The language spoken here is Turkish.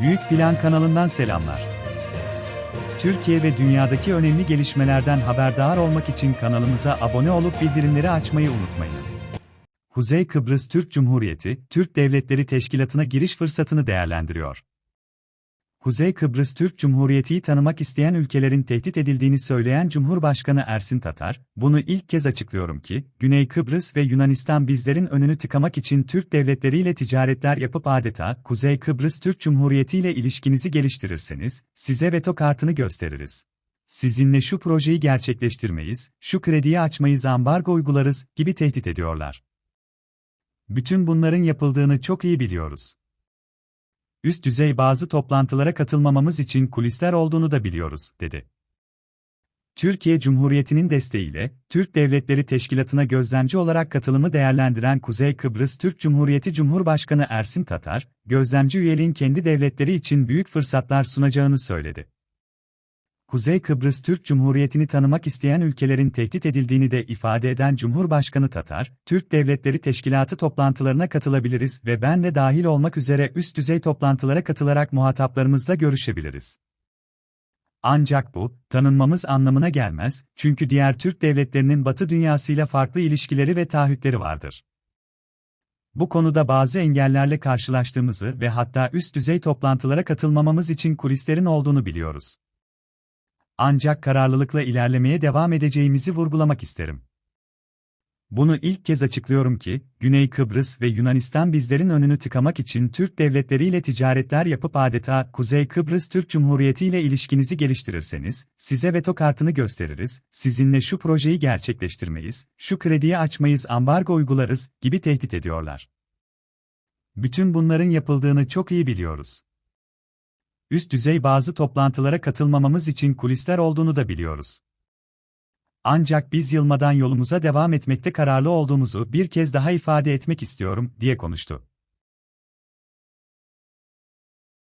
Büyük Plan kanalından selamlar. Türkiye ve dünyadaki önemli gelişmelerden haberdar olmak için kanalımıza abone olup bildirimleri açmayı unutmayınız. Kuzey Kıbrıs Türk Cumhuriyeti, Türk Devletleri Teşkilatı'na giriş fırsatını değerlendiriyor. Kuzey Kıbrıs Türk Cumhuriyeti'yi tanımak isteyen ülkelerin tehdit edildiğini söyleyen Cumhurbaşkanı Ersin Tatar, bunu ilk kez açıklıyorum ki, Güney Kıbrıs ve Yunanistan bizlerin önünü tıkamak için Türk devletleriyle ticaretler yapıp adeta Kuzey Kıbrıs Türk Cumhuriyeti ile ilişkinizi geliştirirseniz, size veto kartını gösteririz. Sizinle şu projeyi gerçekleştirmeyiz, şu krediyi açmayız ambargo uygularız gibi tehdit ediyorlar. Bütün bunların yapıldığını çok iyi biliyoruz üst düzey bazı toplantılara katılmamamız için kulisler olduğunu da biliyoruz, dedi. Türkiye Cumhuriyeti'nin desteğiyle, Türk Devletleri Teşkilatı'na gözlemci olarak katılımı değerlendiren Kuzey Kıbrıs Türk Cumhuriyeti Cumhurbaşkanı Ersin Tatar, gözlemci üyeliğin kendi devletleri için büyük fırsatlar sunacağını söyledi. Kuzey Kıbrıs Türk Cumhuriyeti'ni tanımak isteyen ülkelerin tehdit edildiğini de ifade eden Cumhurbaşkanı Tatar, Türk Devletleri Teşkilatı toplantılarına katılabiliriz ve ben de dahil olmak üzere üst düzey toplantılara katılarak muhataplarımızla görüşebiliriz. Ancak bu, tanınmamız anlamına gelmez, çünkü diğer Türk devletlerinin Batı dünyasıyla farklı ilişkileri ve taahhütleri vardır. Bu konuda bazı engellerle karşılaştığımızı ve hatta üst düzey toplantılara katılmamamız için kulislerin olduğunu biliyoruz. Ancak kararlılıkla ilerlemeye devam edeceğimizi vurgulamak isterim. Bunu ilk kez açıklıyorum ki, Güney Kıbrıs ve Yunanistan bizlerin önünü tıkamak için Türk devletleriyle ticaretler yapıp adeta Kuzey Kıbrıs Türk Cumhuriyeti ile ilişkinizi geliştirirseniz, size veto kartını gösteririz, sizinle şu projeyi gerçekleştirmeyiz, şu krediyi açmayız ambargo uygularız gibi tehdit ediyorlar. Bütün bunların yapıldığını çok iyi biliyoruz üst düzey bazı toplantılara katılmamamız için kulisler olduğunu da biliyoruz. Ancak biz yılmadan yolumuza devam etmekte kararlı olduğumuzu bir kez daha ifade etmek istiyorum, diye konuştu.